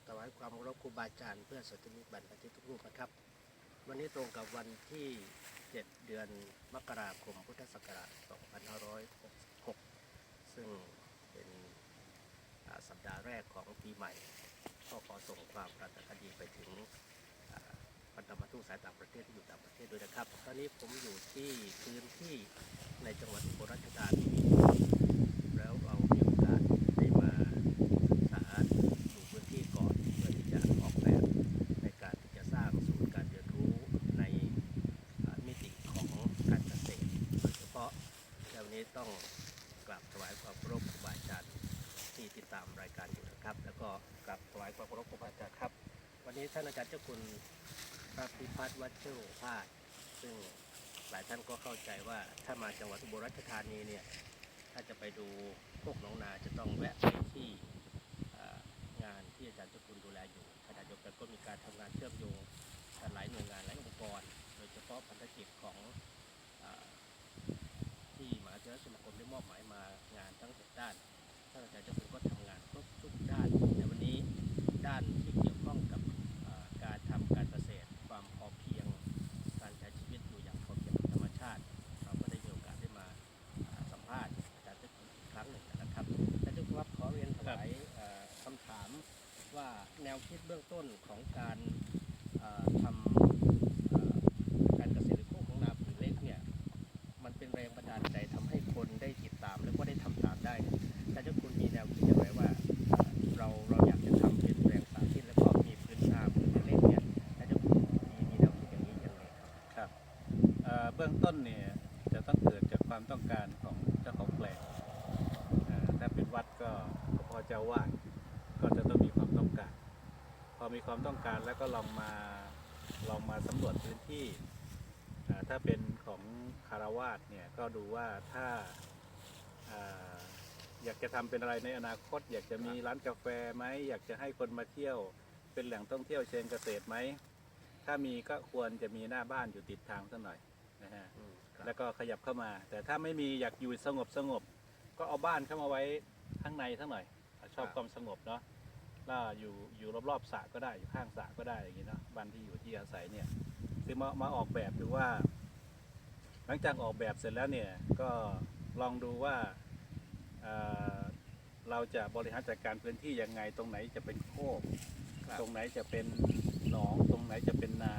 บถวายความเคารพครูบาอาจารย์เพื่อสัตมิตรบรรพชิตทุกรูปนะครับ วันนี้ตรงกับวันที่ 7 เดือนมกราคมพุทธศักราช 2566 ซึ่งเป็นสัปดาห์แรกของปีใหม่ ก็ขอส่งความปรารถนาดีไปถึงพันธมิตรทูสายต่างประเทศที่อยู่ต่างประเทศด้วยนะครับ ตอนนี้ผมอยู่ที่พื้นที่ในจังหวัดอุบลราชธานีแล้วเรามีโอกาสได้มาศึกษาดูพื้นที่ก่อนเพื่อที่จะออกแบบในการที่จะสร้างศูนย์การเรียนรู้ในอ่ามิติของการเกษตรโดยเฉพาะในวันนี้ ต้องกราบถวายความเคารพครูบาอาจารย์ที่ติดตามรายการอยู่นะครับ แล้วก็กราบถวายความเคารพครูบาอาจารย์ครับ วันนี้ท่านอาจารย์เจ้าคุณพระพิพัฒน์วัดเจ้าพาดซึ่งหลายท่านก็เข้าใจว่าถ้ามาจังหวัดอุบลราชธานีเนี่ยถ้าจะไปดูพวกหนองนาจะต้องแวะไปที่งานที่อาจารย์เจ้าคุณดูแลอยู่ขณะเดียวกันก็มีการทำงานเชื่อมโยงหลายหน่วยงานหลายองค์กร โดยเฉพาะพันธกิจของ เออที่มหาเถรสมาคมได้มอบหมายมางานทั้งหกด้านท่านอาจารย์เจ้าคุณก็ทำงานครบทุกด้าน แต่วันนี้ด้านที่เกี่ยวข้อง ต้นเนี่ยจะต้องเกิดจากความต้องการของเจ้าของแปลงเอ่อถ้าเป็นวัดก็ก็พอเจ้าวาดก็จะต้องมีความต้องการ พอมีความต้องการแล้วก็ลองมาลองมาสำรวจพื้นที่เอ่อถ้าเป็นของคารวาสเนี่ยก็ดูว่าถ้าเอ่ออยากจะทำเป็นอะไรในอนาคต อยากจะมีร้านกาแฟไหมอยากจะให้คนมาเที่ยว เป็นแหล่งท่องเที่ยวเชิงเกษตรไหม ถ้ามีก็ควรจะมีหน้าบ้านอยู่ติดทางสักหน่อยนะฮะอืมครับ แล้วก็ขยับเข้ามา แต่ถ้าไม่มีอยากอยู่สงบสงบ ก็เอาบ้านเข้ามาไว้ข้างในสักหน่อย ชอบความสงบเนาะแล้วอยู่อยู่รอบๆสระก็ได้อยู่ข้างสระก็ได้อย่างนี้เนาะบ้านที่อยู่ที่อาศัยเนี่ยคือมามาออกแบบดูว่า หลังจากออกแบบเสร็จแล้วเนี่ยก็ลองดูว่าเอ่อเราจะบริหารจัดการพื้นที่ยังไงตรงไหนจะเป็นโคกครับตรงไหนจะเป็นหนอง ตรงไหนจะเป็นนา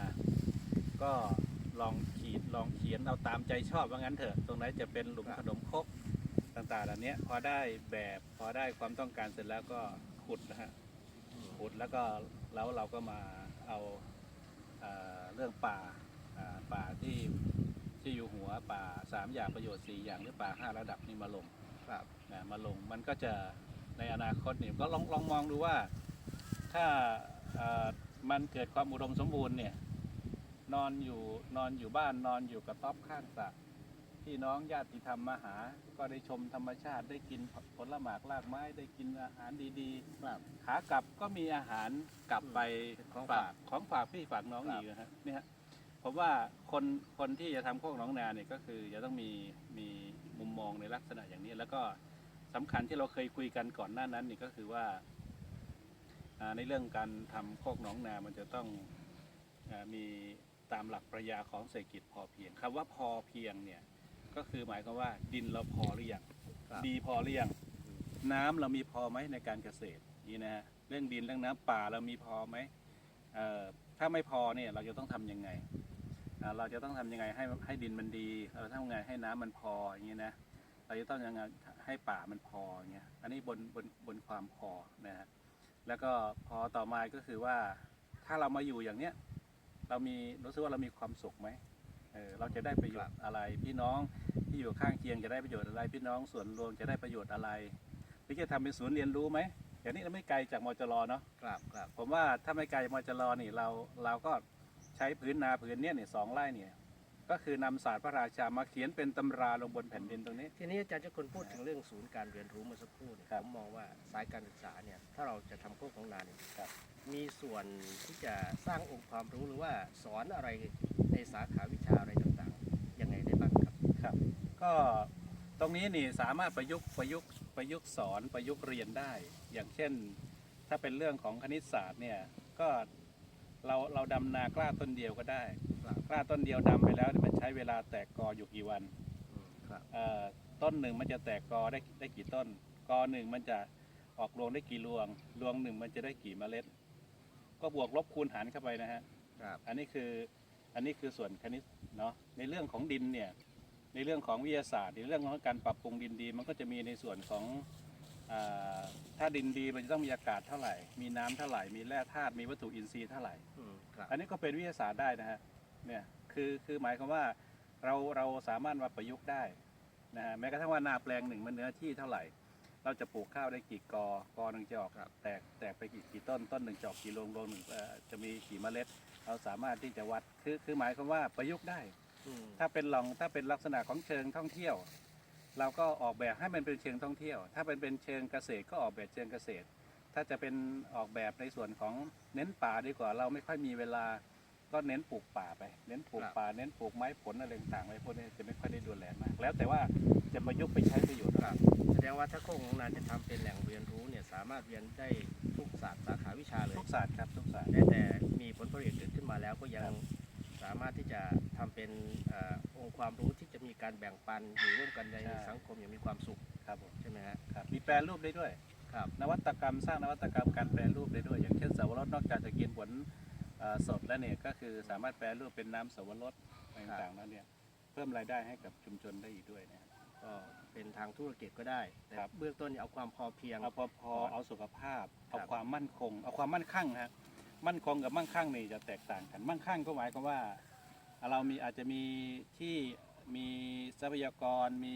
ก็ ลองขีดลองเขียนเอาตามใจชอบว่างั้นเถอะ ตรงไหนจะเป็นหลุมครับขนมครกต่างๆเหล่านี้พอได้แบบพอได้ความต้องการเสร็จแล้วก็ขุดนะฮะอืมขุดแล้วก็แล้วเราก็มาเอาเอ่อเรื่องป่าอ่าป่าที่ที่อยู่หัวป่าสามอย่างประโยชน์สี่อย่างหรือป่าห้าระดับนี่มาลงครับนะมาลงมันก็จะในอนาคตเนี่ยก็ลองลองมองดูว่าถ้าเอ่อมันเกิดความอุดมสมบูรณ์เนี่ย นอนอยู่นอนอยู่บ้านนอนอยู่กับต๊อบข้างสระพี่น้องญาติธรรมมาหา ก็ได้ชมธรรมชาติได้กินผลหมากรากไม้ได้กินอาหารดีครับ ๆ ขากลับก็มีอาหารกลับไปของฝาฝากกของฝากพี่ฝากน้องครับ อีกนะฮะเนี่ยฮะผมว่าคนคนที่จะทำโคกหน้องนาเนี่ยก็คือจะต้องมีมีมุมมองในลักษณะอย่างนี้ แล้วก็สำคัญที่เราเคยคุยกันก่อนหน้านั้นนี่ก็คือว่าอ่าในเรื่องการทำโคกหนองนามันจะต้องอามี ตามหลักปรัชญาของเศรษฐกิจพอเพียงคำว่าพอเพียงเนี่ยก็คือหมายความว่าดินเราพอหรือยังครับดีพอหรือยังน้ำเรามีพอไหมในการเกษตรนี่นะฮะเรื่องดินเรื่องน้ำป่าเรามีพอไหมเอ่อถ้าไม่พอเนี่ยเราจะต้องทำยังไงอ่าเราจะต้องทำยังไงให้ให้ดินมันดี เราทำยังไงให้น้ำมันพออย่างนี้นะเราจะต้องยังไงให้ป่ามันพออย่างเงี้ยอันนี้บนบนบนความพอนะฮะแล้วก็พอต่อมาก็คือว่าถ้าเรามาอยู่อย่างเนี้ย เรามีรู้สึกว่าเรามีความสุขไหมเออเราจะได้ประโยชน์อะไรพี่น้องที่อยู่ข้างเคียงจะได้ประโยชน์อะไรพี่น้องส่วนรวมจะได้ประโยชน์อะไรหรือจะทำเป็นศูนย์เรียนรู้ไหมอย่างนี้เราไม่ไกลจากมจรเนาะครับครับผมว่าถ้าไม่ไกลมจรนี่เราเราก็ใช้พื้นนาพื้นเนี้ยเนี่ยสองไร่เนี่ยก็คือนำศาสตร์พระราชามาเขียนเป็นตำราลงบนแผ่นดินตรงนี้ ทีนี้อาจารย์เจ้าคุณพูดถึงเรื่องศูนย์การเรียนรู้เมื่อสักครู่เนี่ยครัผบมมองว่าสายการศึกษาเนี่ยถ้าเราจะทำโคกของนาเนี่ยครับ มีส่วนที่จะสร้างองค์ความรู้หรือว่าสอนอะไรในสาขาวิชาอะไรต่างๆยังไงได้บ้างครับครับ ก็ตรงนี้นี่สามารถประยุกต์ประยุกต์ประยุกต์สอนประยุกต์เรียนได้ อย่างเช่น ถ้าเป็นเรื่องของคณิตศาสตร์เนี่ยก็เราเราดำนากล้าต้นเดียวก็ได้ครับกล้าต้นเดียวดำไปแล้วเนี่ยมันใช้เวลาแตกกออยู่กี่วันอืมครับเอ่อต้นหนึ่งมันจะแตกกอได้ได้กี่ต้นกอหนึ่งมันจะออกรวงได้กี่รวง รวงหนึ่งมันจะได้กี่เมล็ด ก็บวกลบคูณหารเข้าไปนะฮะครับ อันนี้คืออันนี้คือส่วนคณิตเนาะในเรื่องของดินเนี่ยในเรื่องของวิทยาศาสตร์ ในเรื่องของการปรับปรุงดินดี มันก็จะมีในส่วนของอาถ้าดินดีมันจะต้องมีอากาศเท่าไหร่ มีน้ำเท่าไหร่ มีแร่ธาตุมีวัตถุอินทรีย์เท่าไหร่อืมครับอันนี้ก็เป็นวิทยาศาสตร์ได้นะฮะเนี่ยคือคือหมายความว่าเราเราสามารถมาประยุกต์ได้นะฮะแม้กระทั่งว่านาแปลงหนึ่งมันเนื้อที่เท่าไหร่ เราจะปลูกข้าวได้กี่กอกอหนึ่งจะออกครับแตกแตกไปกี่กี่ต้นต้นหนึ่งจะออกกี่โรงโรงหนึ่งเอ่อจะมีกี่เมล็ด เราสามารถที่จะวัดคือคือหมายความว่าประยุกต์ได้อืมถ้าเป็นลองถ้าเป็นลักษณะของเชิงท่องเที่ยว เราก็ออกแบบให้มันเป็นเชิงท่องเที่ยว ถ้าเป็นเป็นเชิงเกษตรก็ออกแบบเชิงเกษตร ถ้าจะเป็นออกแบบในส่วนของเน้นป่าดีกว่าเราไม่ค่อยมีเวลา ก็เน้นปลูกป่าไป เน้นปลูกป่า เน้นปลูกไม้ผลอะไรต่างๆไว้พวกนี้จะไม่ค่อยได้ดูแลมาก แล้วแต่ว่าจะประยุกต์ไปใช้ประโยชน์ครับ แสดงว่าถ้าโคกของนานจะทำเป็นแหล่งเรียนรู้เนี่ยสามารถเรียนได้ทุกศาสตร์สาขาวิชาเลย ทุกศาสตร์ครับทุกศาสตร์แม้แต่มีผลผลิตเกิดขึ้นมาแล้วก็ยัครังบสามารถที่จะทำเป็นเออองค์ความรู้ที่จะมีการแบ่งปันอยู่ร่วมกันในสังคมอย่างมีความสุขครับผมใช่ไหมฮะครับมีแปรรูปได้ด้วยครับนวัตกรรมสร้างนวัตกรรมการแปรรูปได้ด้วย อย่างเช่นสาวรสนอกจากจะกินผลเอ่อ สดแล้วเนี่ยก็คือสามารถแปรรูปเป็นน้ำสาวรสอะไรต่างๆแล้วเนี่ยเพิ่มรายได้ให้กับชุมชนได้อีกด้วยนะครับ ก็เป็นทางธุรกิจก็ได้ แต่ครับ เบื้องต้นเนี่ยเอาความพอเพียง เอาพอพอเอาสุขภาพ เอาครับ ความมั่นคง เอาความมั่นคั่งฮะมั่นคงกับมั่งคั่งนี่จะแตกต่างกัน มั่งคั่งก็หมายความว่า เรามีอาจจะมีที่มีทรัพยากรมี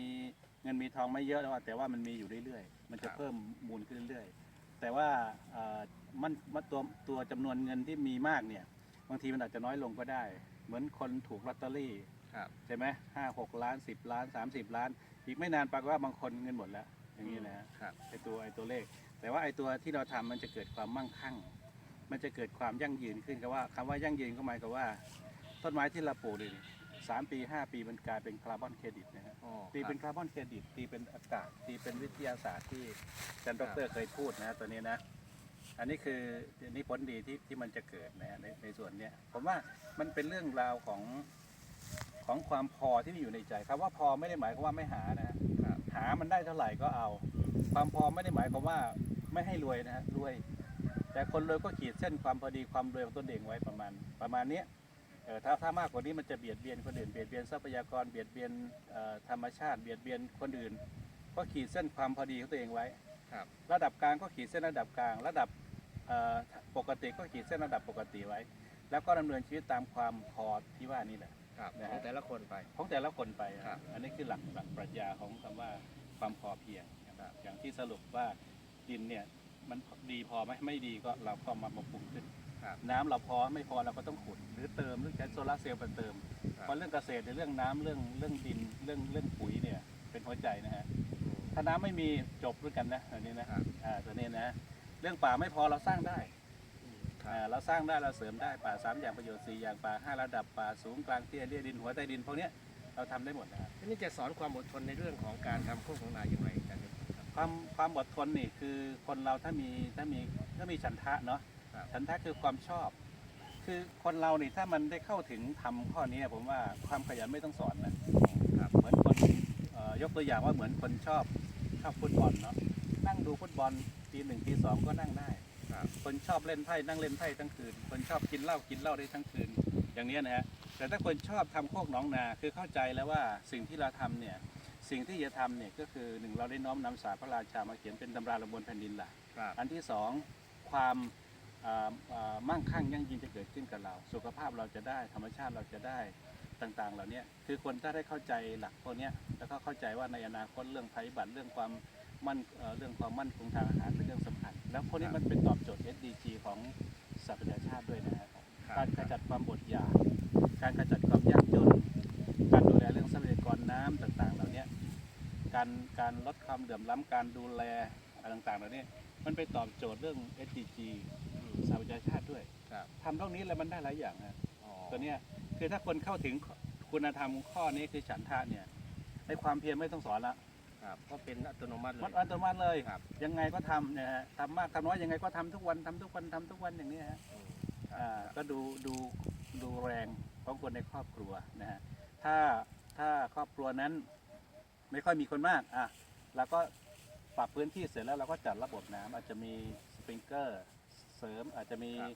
เงินมีทองไม่เยอะแต่ว่าแต่ว่ามันมีอยู่เรื่อยๆ มันจะเพิ่มมูลขึ้นเรื่อยๆแต่ว่าเอ่อ มันมันตัวตัวจำนวนเงินที่มีมากเนี่ย บางทีมันอาจจะน้อยลงก็ได้ เหมือนคนถูกลอตเตอรี่ครับใช่ไหมห้าหกล้านสิบล้านสามสิบล้าน อีกไม่นานปรากฏว่าบางคนเงินหมดแล้ว อย่างนี้นะฮะครับ ไอตัวไอตัวเลข แต่ว่าไอตัวที่เราทำมันจะเกิดความมั่งคั่ง มันจะเกิดความยั่งยืนขึ้นกับว่าคำว่ายั่งยืนก็หมายกับว่า ต้นไม้ที่เราปลูกนี่สามปีห้าปีมันกลายเป็นคาร์บอนเครดิตนะฮะอ๋อตีเป็นครับคาร์บอนเครดิตตีเป็นอากาศตีเป็นวิทยาศาสตร์ที่อาจารย์ดครับรเคยพูดนะตัวนี้นะ อันนี้คืออันนี้ผลดีที่ที่มันจะเกิดนะฮะในในส่วนเนี้ยผมว่ามันเป็นเรื่องราวของของความพอที่มีอยู่ในใจคำว่าพอไม่ได้หมายความว่าไม่หานะฮะครับหามันได้เท่าไหร่ก็เอา ความพอไม่ได้หมายความว่าไม่ให้รวยนะฮะรวย แต่คนรวยก็ขีดเส้นความพอดีความรวยของตนเองไว้ประมาณประมาณเนี้ยเออถ้าถ้ามากกว่านี้มันจะเบียดเบียนคนอื่นเบียดเบียนทรัพยากรเบียดเบียนเอ่อธรรมชาติเบียดเบียนคนอื่น ก็ขีดเส้นความพอดีของตัวเองไว้ครับระดับกลางก็ขีดเส้นระดับกลาง ระดับเอ่อ ปกติก็ขีดเส้นระดับปกติไว้ แล้วก็ดำเนินชีวิตตามความพอที่ว่านี่แหละครับนะฮะของแต่ละคนไปของแต่ละคนไปครับอันนี้คือหลักหลักปรัชญาของคำว่าความพอเพียงนะครับอย่างที่สรุปว่าดินเนี่ยมันดีพอไหมไม่ดีก็เราก็มาปรับปรุงขึ้นครับน้ำเราพอไม่พอเราก็ต้องขุด หรือเติมหรือใช้โซลาร์เซลล์มาเติมครับเพราะเรื่องเกษตรในยเรื่องน้ำเรื่องเรื่องดินเรื่องเรื่องปุ๋ยเนี่ยเป็นหัวใจนะฮะอืมถ้าน้ำไม่มีจบด้วยกันนะอันนี้นะครับอ่าตัวนี้นะเรื่องป่าไม่พอเราสร้างได้อืมครัอ่าบเราสร้างได้เราเสริมได้ป่าสามอย่างประโยชน์สี่อย่างป่าห้าระดับป่าสูงกลางเตี้ยเลี่ยดินหัวใต้ดินพวกเนี้ยเราทำได้หมดนะครับ ทีนี้จะสอนความอดทนในเรื่องของการทำโคกของนาอย่างไรอาจารย์ครับ ความความอดทนนี่คือคนเราถ้ามีถ้ามีถ้ามีฉันทะเนาะครับ ฉันทะคือความชอบ คือคนเรานี่ถ้ามันได้เข้าถึงทำข้อนี้ผมว่าความขยันไม่ต้องสอนนะครับเหมือนคนเอ่อยกตัวอย่างว่าเหมือนคนชอบชอบฟุตบอลเนาะนั่งดูฟุตบอล ทีหนึ่งทีสองก็นั่งได้ครับคนชอบเล่นไพ่นั่งเล่นไพ่ทั้งคืน คนชอบกินเหล้ากินเหล้าได้ทั้งคืน อย่างเนี้ยนะฮะแต่ถ้าคนชอบทำโคกหนองนาคือเข้าใจแล้วว่าสิ่งที่เราทำเนี่ยสิ่งที่จะทำเนี่ยก็คือหนึ่งเราได้น้อมนำสารพระราชามาเขียนเป็นตำราลงบนแผ่นดินล่ะครับอันที่สองความอ่าอ่ามั่งคั่งยั่งยืนจะเกิดขึ้นกับเรา สุขภาพเราจะได้ธรรมชาติเราจะได้ต่างๆ เหล่านี้คือคนถ้าได้เข้าใจหลักพวกเนี้ยแล้วก็เข้าใจว่าในอนาคตเรื่องภัยพิบัติเรื่องความมั่นเอ่อเรื่องความมั่นคงทางอาหาร แล้วพวกนี้มันเป็นตอบโจทย์ SDG ของสหประชาชาติด้วยนะฮะการขจัดความอดอยาก การขจัดความยากจน การดูแลเรื่องทรัพยากรน้ำต่าง ๆ เหล่านี้การการลดความเดือดร้อนการดูแลอะไรต่างๆเหล่านี้มันไปตอบโจทย์เรื่อง SDG อืมสหประชาชาติด้วยครับทำเท่านี้แล้วมันได้หลายอย่างนะอ๋อตัวเนี้ยคือถ้าคนเข้าถึงคุณธรรมข้อนี้คือฉันทะเนี่ยในความเพียรไม่ต้องสอนละ ครับก็เป็นอัตโนมัติเลมันยอัตโนมัติเลย ครับ ยังไงก็ทำนะฮะทำมากทำน้อยยังไงก็ทำทุกวันทำทุกวันทำทุกวันอย่างนี้ฮะอืมอ่าก็ดูดูดูแรงของคนในครอบครัวนะฮะถ้าถ้าครอบครัวนั้นไม่ค่อยมีคนมากอะเราก็ปรับพื้นที่เสร็จแล้วเราก็จัดระบบน้ำอาจจะมีสปริงเกอร์เสริมอาจจะมีครับ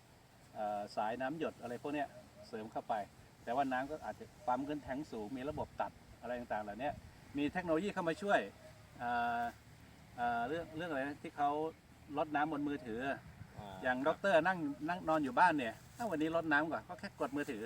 เอ่อสายน้ำหยดอะไรพวกเนี้ยเสริมเข้าไป แต่ว่าน้ำก็อาจจะปั๊มขึ้นแทงสูงมีระบบตัดอะไรต่างๆเหล่านี้ มีเทคโนโลยีเข้ามาช่วยอ่าอ่าเรื่องเรื่องอะไรนะที่เขาลดน้ำบนมือถือ อย่างด็อกเตอร์นั่งนั่งนอนอยู่บ้านเนี่ยถ้าวันนี้ลดน้ำก่อนก็แค่กดมือถือ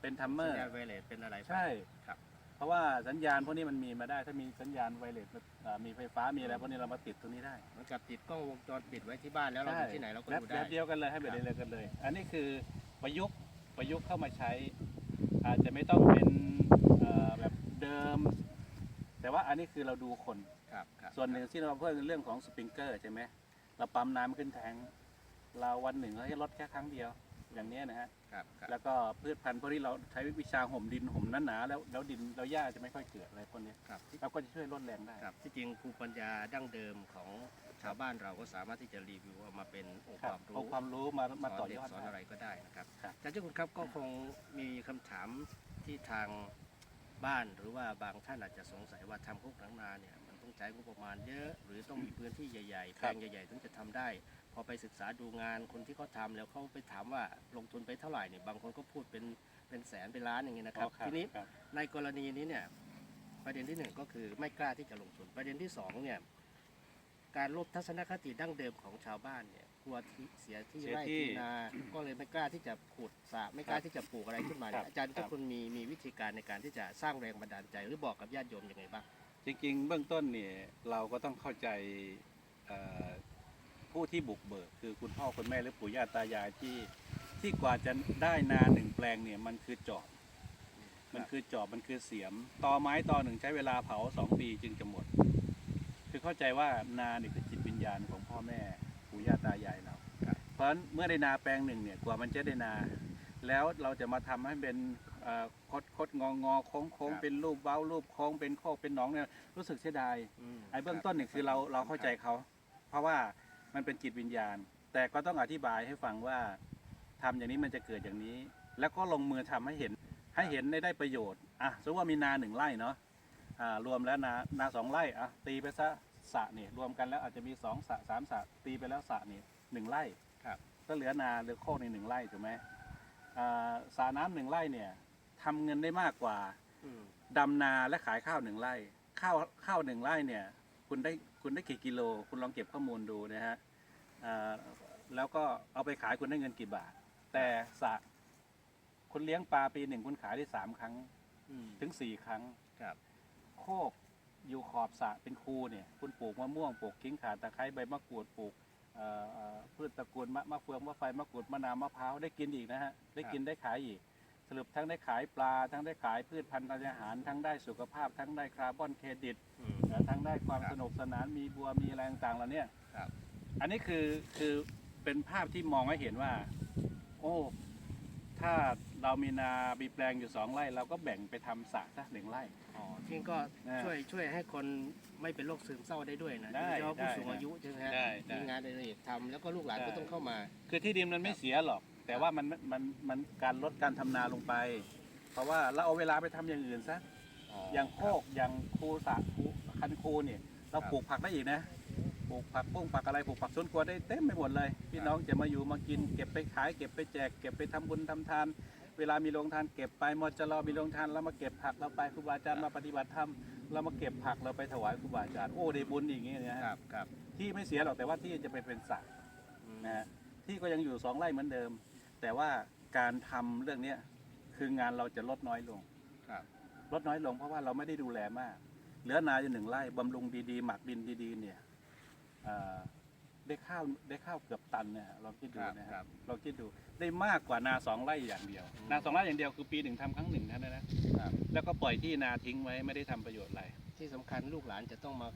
เป็นทัมเมอสัญร์ญาณไวเลสเป็นอะไรไปใช่ ครับ เพราะว่าสัญญาณพวกนี้มันมีมาได้ ถ้ามีสัญญาณไวเลสอ่ามีไฟฟ้ามีอะไรพวกนี้เรามาติดตรงนี้ได้เหมือนกับติดกล้องวงจรปิดไว้ที่บ้านแล้วเราอยู่ที่ไหนเราก็แบบดูแบได้บเดียวกันเลยให้แบบครับเดียวกันเลย อันนี้คือประยุกต์ประยุกต์เข้ามาใช้ อาจจะไม่ต้องเป็นเอ่อแบบเดิม แต่ว่าอันนี้คือเราดูคน ครับครับส่วนหนึ่งที่เราเพิ่มเรื่องของสปริงเกอร์ใช่ไหมเราปั๊มน้ำขึ้นแทงค์เราวันหนึ่งเราให้ลดแค่ครั้งเดียวอย่างเนี้ยนะฮะ ครับครับแล้วก็พืชพันธุ์พวกที่เราใช้วิชาห่มดินห่มหนาๆแล้วแล้วดินแล้วหญ้าจะไม่ค่อยเกิดอะไรพวกเนี้ยครับที่เราก็จะช่วยลดแรงได้ ครับที่จริงภูมิปัญญาดั้งเดิมของชาวบ้านเราก็สามารถที่จะรีวิวเอามาเป็นองค์ครัคบวามรู้เอาความรู้มามาสต่ออนเด็กยอดสอนได้อะไรก็ได้นะครับครับ อาจารย์เจ้าคุณครับก็คงมีคำถามที่ทาง บ้านหรือว่าบางท่านอาจจะสงสัยว่าทำโคกหลังนาเนี่ยมันต้องใช้งบประมาณเยอะ หรือต้องมีพื้นที่ใหญ่ๆแปลงใหญ่ๆถึงจะทำได้ พอไปศึกษาดูงานคนที่เขาทำแล้วเขาไปถามว่าลงทุนไปเท่าไหร่เนี่ยบางคนก็พูดเป็นเป็นแสนเป็นล้านอย่างเงี้ยนะครับอ๋อทีนี้ครับในกรณีนี้เนี่ยประเด็นที่หนึ่งก็คือไม่กล้าที่จะลงทุนประเด็นที่สองเนี่ยการลบทัศนคติดั้งเดิมของชาวบ้านเนี่ย กลัวที่เสียที่เสียไร่ที่ ที่นา ก็เลยไม่กล้าที่จะขุดสระไม่กล้าที่จะปลูกอะไรขึ้นมาเนี่ครัยบอาจารย์ครัก็บคุณมีมีวิธีการในการที่จะสร้างแรงบันดาลใจหรือบอกกับญาติโยมยังไงบ้าง จริงๆ เบื้องต้นเนี่ยเราก็ต้องเข้าใจเอ่อผู้ที่บุกเบิก คือคุณพ่อคุณแม่หรือปู่ย่าตายายที่ที่กว่าจะได้นาหนึ่งแปลงเนี่ยมันคือจอบ มันคือจอบมันคือเสียมตอไม้ตอหนึ่งใช้เวลาเผาสองปีจึงจะหมด คือเข้าใจว่านาเนี่ยคือจิตวิญญาณของพ่อแม่ ปู่ย่าตายายเราครับเพราะฉะนั้นเมื่อได้นาแปลงหนึ่งเนี่ยกว่ามันจะได้นา แล้วเราจะมาทำให้เป็นเอ่อคดคดงองอโค้งโค้งเป็นรูปเบ้ารูปโค้งเป็นโคกเป็นหนองเนี่ยรู้สึกเสียดายไอ้เบื้องต้นเนี่ยคือเราเราเข้าใจเขา เพราะว่ามันเป็นจิตวิญญาณ แต่ก็ต้องอธิบายให้ฟังว่าทำอย่างนี้มันจะเกิดอย่างนี้ แล้วก็ลงมือทำให้เห็นให้เห็นได้ได้ประโยชน์อะสมมติว่ามีนาหนึ่งไร่เนาะอ่ารวมแล้วนานาสองไร่อะตีไปซะ สระนี่รวมกันแล้วอาจจะมีสองสระสามสระตีไปแล้วสระนี่หนึ่งไร่ครับก็เหลือนาหรือโคกในหนึ่งไร่ถูกไหมอ่าสระน้ำหนึ่งไร่เนี่ยทำเงินได้มากกว่าอืมดำนาและขายข้าวหนึ่งไร่ข้าวข้าวหนึ่งไร่เนี่ยคุณได้คุณได้กี่กิโล คุณลองเก็บข้อมูลดูนะฮะอ่าแล้วก็เอาไปขายคุณได้เงินกี่บาท แต่สระคุณเลี้ยงปลาปีหนึ่งคุณขายได้สามครั้งอืมถึงสี่ครั้งครับ โคก อยู่ขอบสระเป็นคูเนี่ยคุณปลูกมะม่วงปลูกกิ้งข่าตะไคร้ใบมะกรูดปลูกเอ่อเอ่อพืชตระกูลมะมะเฟืองมะไฟมะกรูดมะนาวมะพร้าวได้กินอีกนะฮะได้กินได้ขายอีก สรุปทั้งได้ขายปลา ทั้งได้ขายพืชพันธุ์ธัญญาหาร ทั้งได้สุขภาพ ทั้งได้คาร์บอนเครดิตอืมเอ่อทั้งได้ความครับสนุกสนานมีบัวมีอะไรต่างๆเหล่าเนี้ยครับอันนี้คือคือเป็นภาพที่มองให้เห็นว่า โอ้ ถ้าเรามีนาบีแปลงอยู่สองไร่เราก็แบ่งไปทำสระสักหนึ่งไร่ อ๋อจริงก็นะช่วยช่วยให้คนไม่เป็นโรคซึมเศร้าได้ด้วยนะได้โดยเฉพาะผู้ได้สูงอายุใช่ไหมฮะได้ได้ มีงานในระเอียดทำแล้วก็ลูกหลานได้ก็ต้องเข้ามา คือที่ดินมันไม่เสียหรอก แต่ว่ามันมันมันการลดการทำนาลงไป เพราะว่าเราเอาเวลาไปทำอย่างอื่นซะอย่างโคกอย่างคูสระคูคันคูเนี่ยเราครับปลูกผักได้อีกนะป ลูกผักปุ้งผักอะไรปลูกผักสวนครัวได้เต็มไปหมดเลย พี่น้องจะมาอยู่มากินเก็บไปขายเก็บไปแจกเก็บไปทำบุญทำทาน เวลามีโรงทานเก็บไปมอจะรอมีโรงทานแล้วมาเก็บผักเราไปครูบาอาจารย์มาปฏิบัติธรรมเรามาเก็บผักเราไปถวายครูบาอาจารย์โอ้ได้บุญอย่างเงี้ยนะครัฮะบครับที่ไม่เสียหรอกแต่ว่าที่จะไปเป็นสระอืมนะฮะที่ก็ยังอยู่สองไร่เหมือนเดิม แต่ว่าการทำเรื่องเนี้ยคืองานเราจะลดน้อยลงครับลดน้อยลงเพราะว่าเราไม่ได้ดูแลมาก เหลือนาอยู่หนึ่งไร่บำรุงดีๆ หมักดินดีๆ เนี่ยเอ่อ ได้ข้าวได้ข้าวเกือบตันเนี่ยลองคิดดูนะคครัรับบลองคิดดูได้มากกว่านาสองไร่อย่างเดียว อืม นาสองไร่อย่างเดียวคือปีหนึ่งทำครั้งหนึ่งเท่านั้นนะครับแล้วก็ปล่อยที่นาทิ้งไว้ไม่ได้ทำประโยชน์อะไร ที่สำคัญลูกหลานจะต้องมา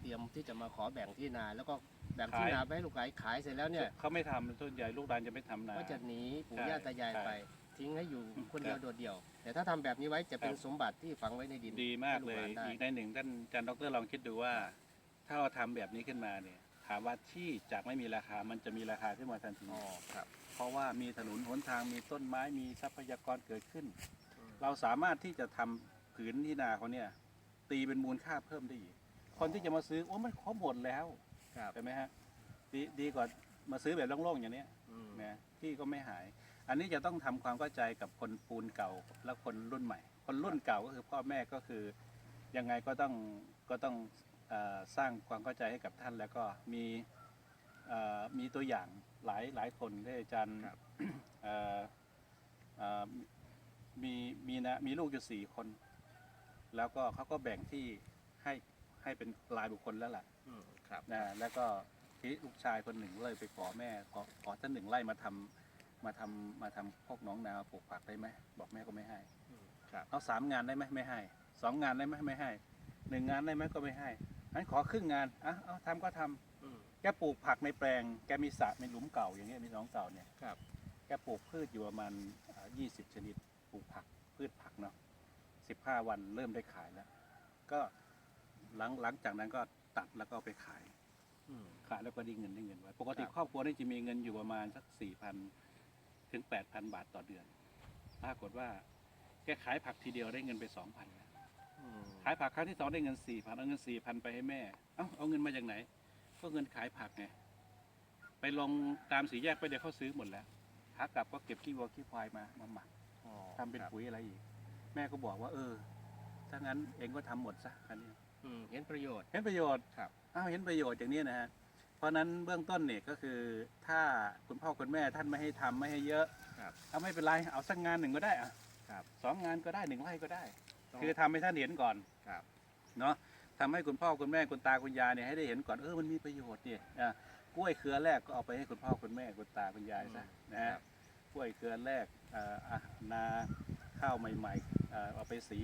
เตรียมที่จะมาขอแบ่งที่นา แล้วก็แบ่งที่ขาย นาไปให้ลูกหลานขายเสร็จแล้วเนี่ยเขาไม่ทำส่วนใหญ่ลูกหลานจะไม่ทำนา ก็จะหนีปู่ใช่ย่าตายายใช่ไป ทิ้งให้อยู่คนครับเดียวโดดเดี่ยว แต่ถ้าทำแบบนี้ไว้จะเป็นครับ สมบัติที่ฝังไว้ในดินดีมากเลยให้กหนได้ อีกในหนึ่งท่านอาจารย์ดรลองคิดดูว่า ถ้าเราทำแบบนี้ขึ้นมาเนี่ยถามว่าที่จากไม่มีราคา มันจะมีราคาขึ้นมาทันทีอ๋อครับเพราะว่ามีถนนหนทางมีต้นไม้มีทรัพยากรเกิดขึ้นอืมเราสามารถที่จะทำผืนที่นาเขาเนี่ย ตีเป็นมูลค่าเพิ่มได้อีกคนที่จะมาซื้อโอ้มันครบหมดแล้วครับใช่ไหมฮะดีดีกว่ามาซื้อแบบโล่งๆอย่างเนี้ยอืมนะที่ก็ไม่หาย อันนี้จะต้องทำความเข้าใจกับคนปูนเก่าและคนรุ่นใหม่ คนรุ่นเก่าก็คือพ่อแม่ก็คือยังไงก็ต้องก็ต้องเออ สร้างความเข้าใจให้กับท่านแล้วก็มีเอ่อมีตัวอย่างหลายหลายคนที่อาจารย์ครับเอ่อเอ่อมีมีนะมีลูกอยู่สี่คน แล้วก็เขาก็แบ่งที่ให้ให้เป็นรายบุคคลแล้วล่ะอืมครับนะแล้วก็ที่ลูกชายคนหนึ่งเลยไปขอแม่ขอขอท่านหนึ่งไร่มาทำมาทำมาทำพวกหน้องนาปลูกผักได้ไหมบอกแม่ก็ไม่ให้อืมครับเอาสามงานได้ไหมไม่ให้สองงานได้ไหมไม่ให้หนึ่งงานได้ไหมก็ไม่ให้ งั้นขอครึ่งงานอะเอาทำก็ทำอืม แกปลูกผักในแปลง แกมีสระมีหลุมเก่าอย่างเงี้ยมีหนองเก่าเนี่ยครับ แกปลูกพืชอยู่ประมาณยี่สิบชนิดปลูกผักพืชผักเนาะสิบห้าวันเริ่มได้ขายแล้ว ก็หลังหลังจากนั้นก็ตัดแล้วก็เอาไปขาย อืม ขายแล้วก็ได้เงินได้เงินไว้ ปกติครับ ครอบครัวนี่จะมีเงินอยู่ประมาณสักสี่พันถึงแปดพันบาทต่อเดือน ปรากฏว่าแกขายผักทีเดียวได้เงินไปสองพันอืม ขายผักครั้งที่สองได้เงินสี่พันเอาเงินสี่พันไปให้แม่ เอ้าเอาเงินมาจากไหน ก็เงินขายผักไง ไปลงตามสีแยกไปเดี๋ยวเขาซื้อหมดแล้วขากลับก็เก็บขี้วัวขี้ควายมามาหมักอ๋อทำเป็นครับปุ๋ยอะไรอีก แม่ก็บอกว่า เออ ถ้างั้นเองก็ทำหมดซะอันนี้ อืมเห็นประโยชน์ เห็นประโยชน์ครับ อ้าวเห็นประโยชน์อย่างนี้นะฮะ เพราะฉะนั้นเบื้องต้นเนี่ยก็คือ ถ้าคุณพ่อคุณแม่ท่านไม่ให้ทำไม่ให้เยอะครับ เอาไม่เป็นไร เอาสักงานหนึ่งก็ได้อะครับสองงานก็ได้หนึ่งไร่ก็ได้ ต้งคือทำให้ท่านเห็นก่อนครับ เนาะทำให้คุณพ่อคุณแม่คุณตาคุณยายเนี่ยให้ได้เห็นก่อนเออมันมีประโยชน์เนี่ยอะกล้วยเครือแรกก็เอาไปให้คุณพ่อคุณแม่คุณตาคุณยายซะนะคฮะรับกล้วยเครือแรกเอ่ออะนาข้าวใหม่ๆเอ่อเอาไปสี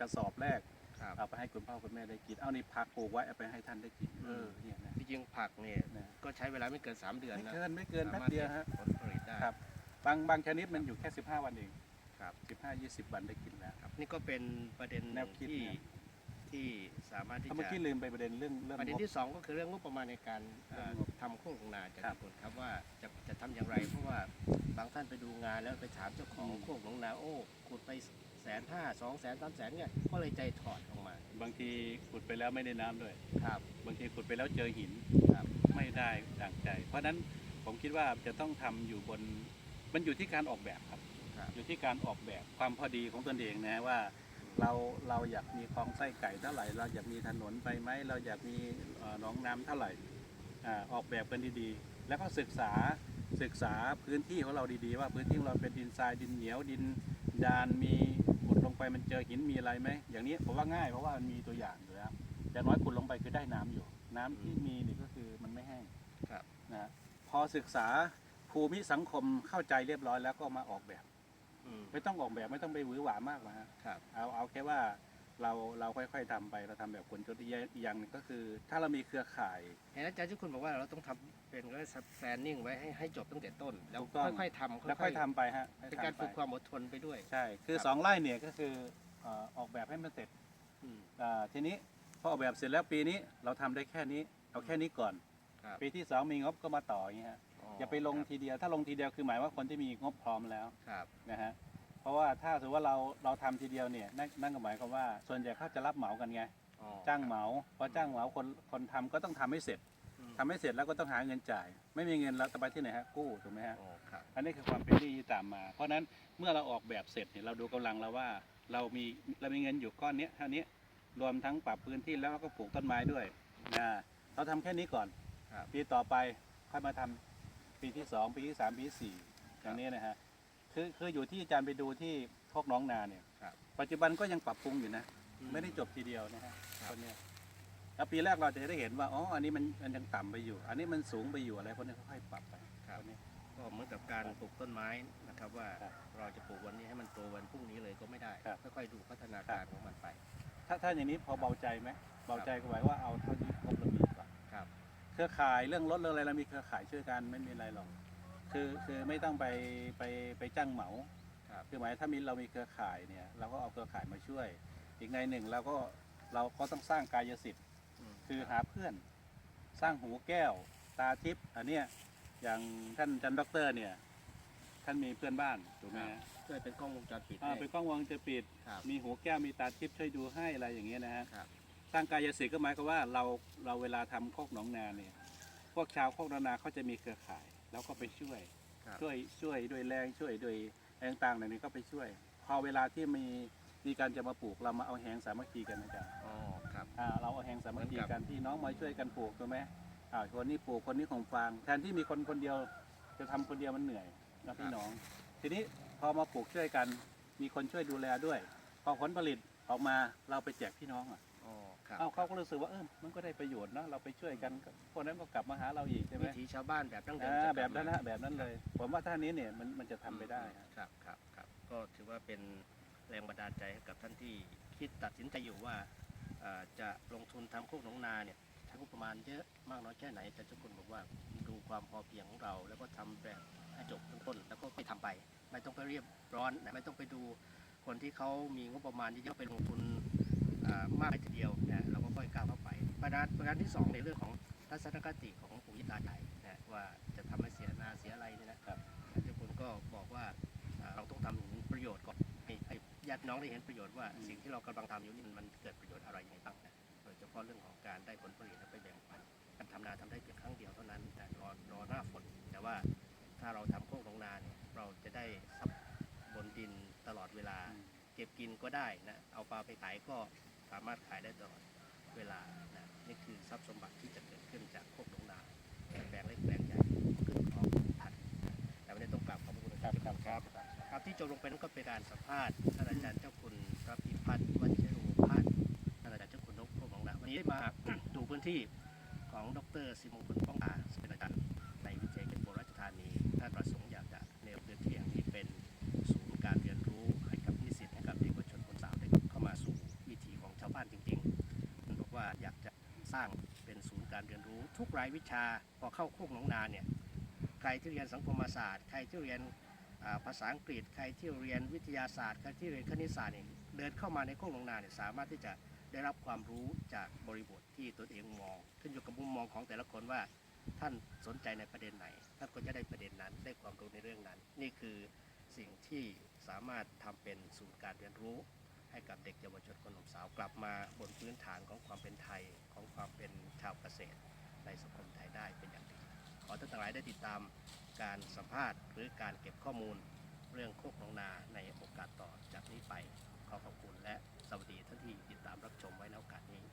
กระสอบแรก ครับเอาไปให้คุณพ่อคุณแม่ได้กิน เอานี่ผักปลูกไว้เอาไปให้ท่านได้กินเออเนี่ยนะที่จริงผักเนี่ยนะก็ใช้เวลาไม่เกิน 3 เดือนไม่นะเกินไม่เกินแป๊บสามารถเดียวฮะผลผลิตได้ครับ บางบางชนิดมันอยู่แค่ 15 วันเอง ครับ15 20วันได้กินแล้วครับ นี่ก็เป็นประเด็นแนวคิดที่เนี่ยที่สามารถที่เมื่อจะ กี้ลืมไปประเด็นเรื่องเรื่องประเด็นงบ ที่สองก็คือเรื่องงบประมาณในการเอ่อเรื่องงบทำโครงของนาจากครับญี่ปุ่นครับว่าจะจะทำอย่างไร เพราะว่าบางท่านไปดูงานแล้วไปถามเจ้าของอืม โครงของนาโอ้ขุดไปแสนห้าสองแสนสามแสนเนี่ยก็เลยใจถอดออกมาบางทีขุดไปแล้วไม่ได้น้ำด้วย ครับ บางทีขุดไปแล้วเจอหินครับ ไม่ได้ดังใจ เพราะฉะนั้นผมคิดว่าจะต้องทำอยู่บนมันอยู่ที่การออกแบบครับครับ อยู่ที่การออกแบบความพอดีของตนเองนะว่าเราเราอยากมีคลองไส้ไก่เท่าไหร่ เราอยากมีถนนไปไหมเราอยากมีเอ่อหนองน้ำเท่าไหร่อ่าออกแบบกันดีๆ แล้วก็ศึกษาศึกษาพื้นที่ของเราดีๆ ว่าพื้นที่ของเราเป็นดินทรายดินเหนียวดินดานมีขุดลงไปมันเจอหินมีอะไรไหมอย่างนี้ผมว่าง่ายเพราะว่ามันมีตัวอย่างอยู่แล้วอย่างน้อยขุดลงไปคือได้น้ำอยู่ น้ำที่มีนี่ก็คือมันไม่แห้งครับนะพอศึกษาภูมิสังคมเข้าใจเรียบร้อยแล้วก็มาออกแบบอืม ไม่ต้องออกแบบไม่ต้องไปหวือหวามากนะฮะครับ เอาเอาแค่ว่าเราเราค่อยๆทำไปเราทำแบบคนจดอีกอย่างหนึงก็คือ ถ้าเรามีเครือข่ายเห็นอาจารย์ที่คุณบอกว่าเราต้องทำเป็นก็แพลนนิ่งไว้ให้ให้จบตั้งแต่ต้น แล้วถูกต้องค่อยๆทำแล้วค่อยทำไปฮะค่อยเป็นการทำไปฝึกความอดทนไปด้วย ใช่ คือครับสองไร่เนี่ยก็คือเอ่อออกแบบให้มันเสร็จอืมอ่าทีนี้พอออกแบบเสร็จแล้วปีนี้เราทำได้แค่นี้ เอาแค่นี้ก่อนครับปีที่สองมีงบก็มาต่ออย่างเงี้ยฮะ อย่าไปลงทีเดียว ถ้าลงทีเดียวคือหมายว่าคนที่มีงบพร้อมแล้วครับนะฮะเพราะว่าถ้าสมมติว่าเราเราทำทีเดียวเนี่ยนั่นนั่นก็หมายความว่าส่วนใหญ่เขาจะรับเหมากันไง อ๋อจ้างเหมาพอจ้างเหมาคนคนทำก็ต้องทำให้เสร็จอืมทำให้เสร็จแล้วก็ต้องหาเงินจ่าย ไม่มีเงินเราจะไปที่ไหนฮะกู้ถูกไหมฮะ อ๋อครับอันนี้คือความเป็นหนี้ที่ตามมา เพราะฉะนั้นเมื่อเราออกแบบเสร็จเนี่ยเราดูกำลังเราว่าเรามีเรามีเงินอยู่ก้อนเนี้ยเท่านี้รวมทั้งปรับพื้นที่แล้วก็ปลูกต้นไม้ด้วยนะเราทำแค่นี้ก่อน ครับ ปีต่อไปค่อยมาทำ ปีที่สองปีที่สามปีที่สี่อย่างนี้นะฮะคือคืออยู่ที่อาจารย์ไปดูที่พวกน้องนาเนี่ยครับปัจจุบันก็ยังปรับปรุงอยู่นะอืไม่ได้จบทีเดียวนะฮะครับคนเนี้ยแล้วปีแรกเราจะได้เห็นว่าอ๋ออันนี้มันมันยังต่ำไปอยู่ อันนี้มันสูงไปอยู่อะไรพวกนี้ค่อยๆปรับไปครับนนี้ก็เหมือนกับการปลูกต้นไม้นะครับ ว่าครับเราจะปลูกวันนี้ให้มันโตวันพรุ่งนี้เลยก็ไม่ได้ครับค่อยๆดูพัฒนาการของมันไป ถ้าถ้าอย่างนี้พอเบาใจไหมเบาใจก็หมายว่าเอาเท่าที่ เครือข่ายเรื่องรถเรื่องอะไรเรามีเครือข่ายช่วยกันไม่มีอะไรหรอก คือคือไม่ต้องไปไปไปจ้างเหมาครับคือหมายถ้ามีเรามีเครือข่ายเนี่ยเราก็เอาเครือข่ายมาช่วย อีกในหนึ่งเราก็เราก็ต้องสร้างกายสิทธิ์มคือหาเพื่อน สร้างหูแก้ว ตาทิพย์อันเนี้ยอย่างท่านอาจันด็อกเตอร์เนี่ยท่านมีเพื่อนบ้านถูกไหมฮะ ช่วยเป็นกล้องวงจรปิดอ่าให้ เป็นกล้องวงจรปิด ครับมีหูแก้วมีตาทิพย์ช่วยดูให้อะไรอย่างเงี้ยนะฮะครับ สร้างกายสิทธิ์ก็หมายความว่าเราเราเวลาทำโคกหนองนาเนี่ย พวกชาวโคกหนองนาเขาจะมีเครือข่ายแล้วก็ไปช่วย ครับ ช่วยช่วยด้วยแรงช่วยด้วยแรงต่างๆเหล่านี้ก็ไปช่วย พอเวลาที่มีมีการจะมาปลูกเรามาเอาแหงสามัคคีกันนะจ๊ะอ๋อครับ อ่าเราเอาแหงสามัคคีเหมือนกักับนที่น้องมาช่วยกันปลูกถูกไหมอ่าคนนี้ปลูกคนนี้ของฟางแทนที่มีคนคนเดียวจะทำคนเดียวมันเหนื่อยนะพี่น้อง ทีนี้พอมาปลูกช่วยกัน มีคนช่วยดูแลด้วย พอผลผลิตออกมาเราไปแจกพี่น้องอะอ๋อ ครับเอ้าเขาก็รู้สึกว่าเออมันก็ได้ประโยชน์เนอะเราไปช่วยกันก็พวกนั้นก็กลับมาหาเราอีกใช่ไหมวิถีชาวบ้านแบบดั้งเดิมอ่าจะกแบลับนั้นมานะแบบนั้นเลย ผมว่าท่านี้เนี่ยมันมันจะทำไปได้ฮะ ครับครับครับก็ถือว่าเป็นแรงบันดาลใจให้กับท่านที่คิดตัดสินใจอยู่ว่าเอ่อจะลงทุนทำโคกหนองนาเนี่ยใช้งบประมาณเยอะมากน้อยแค่ไหนแต่ทุกคนบอกว่าดูความพอเพียงของเรา แล้วก็ทำแบบให้จบต้นๆแล้วก็ไปทำไป ไม่ต้องไปเรียบร้อนนะไม่ต้องไปดูคนที่เขามีงบประมาณเยอะๆไปลงทุนอ่า มากทีเดียวนะเราก็ค่อยก้าวเข้าไป ประการประการที่สองในเรื่องของทัศนคติของปู่ย่าตายายนะว่าจะทำให้เสียนาเสียอะไรเนี่ยนะครับทุกคนก็บอกว่าอ่าเราต้องทำถึงประโยชน์ก่อนให้ให้ญาติน้องได้เห็นประโยชน์ว่าสิ่งที่เรากำลังทำอยู่นี่มันเกิดประโยชน์อะไรยังไงบ้างนะโดยเฉพาะเรื่องของการได้ผลผลิตและไปแบ่งปันการทำนาทำได้เพียงครั้งเดียวเท่านั้นแต่รอรอหน้าฝน แต่ว่าถ้าเราทำโคกหนองนาเนี่ยเราจะได้ทรัพย์บนดินตลอดเวลา เก็บกินก็ได้นะเอาปลาไปขายก็ สามารถขายได้ตลอดเวลานะนี่คือทรัพย์สมบัติที่จะเกิดขึ้นจากโคกหนองนาแปลงเล็กแปลงใหญ่ขึ้นของพันแต่วันนี้ต้องกราบขอบคุณครับครับครับครับที่จบลงไปนั่นก็เป็นการสัมภาษณ์ท่านอาจารย์เจ้าคุณพระพิพัฒน์วัชรุพัฒน์ท่านอาจารย์เจ้าคุณนกพวกของเราวันนี้ได้มาดูพื้นที่ของดรสิมงคลป้องตาซึ่งเป็นอา สร้างเป็นศูนย์การเรียนรู้ ทุกรายวิชาพอเข้าโคกหนองนาเนี่ยใครที่เรียนสังคมศาสตร์ใครที่เรียนภาษาอังกฤษใครที่เรียนวิทยาศาสตร์ใครที่เรียนคณิตศาสตร์เนี่ยเดินเข้ามาในโคกหนองนาเนี่ยสามารถที่จะได้รับความรู้จากบริบทที่ตนเองมอง ขึ้นอยู่กับมุมมองของแต่ละคนว่าท่านสนใจในประเด็นไหน ท่านก็จะได้ประเด็นนั้นได้ความรู้ในเรื่องนั้น นี่คือสิ่งที่สามารถทำเป็นศูนย์การเรียนรู้ ให้กับเด็กเยาวชนคนหนุ่มสาวกลับมาบนพื้นฐานของความเป็นไทยของความเป็นชาวเกษตร ในสังคมไทยได้เป็นอย่างดี ขอท่านทั้งหลายได้ติดตามการสัมภาษณ์ หรือการเก็บข้อมูลเรื่องโคกหนองนาในโอกาสต่อจากนี้ไป ขอขอบคุณและสวัสดีท่านที่ติดตามรับชมไว้ในโอกาสนี้